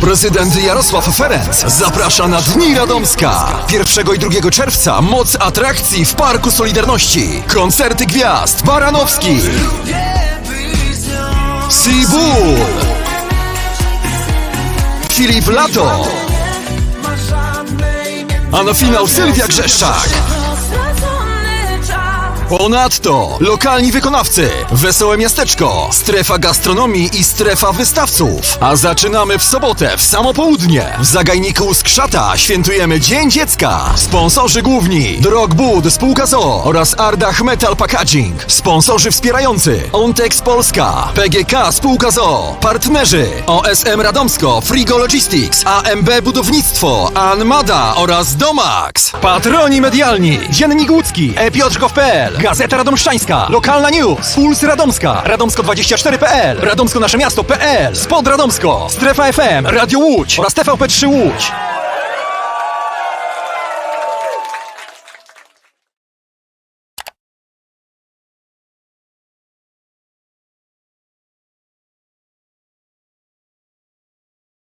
Prezydent Jarosław Ferenc zaprasza na Dni Radomska. 1 i 2 czerwca moc atrakcji w Parku Solidarności. Koncerty gwiazd Baranowski, Sibul, Filip Lato, a na finał Sylwia Grzeszczak. Ponadto lokalni wykonawcy, wesołe miasteczko, strefa gastronomii i strefa wystawców. A zaczynamy w sobotę w samo południe. W zagajniku Skrzata świętujemy Dzień Dziecka. Sponsorzy główni Drog Bud, spółka ZO oraz Ardach Metal Packaging. Sponsorzy wspierający Ontex Polska, PGK spółka ZO. Partnerzy OSM Radomsko, Frigo Logistics, AMB Budownictwo, Anmada oraz Domax. Patroni medialni Dziennik Łódzki, e-piotrkow.pl, Gazeta Radomszczańska, Lokalna News, Puls Radomska, Radomsko24.pl, Radomsko Nasze Miasto.pl, Spod Radomsko, Strefa FM, Radio Łódź. Oraz TVP3 Łódź.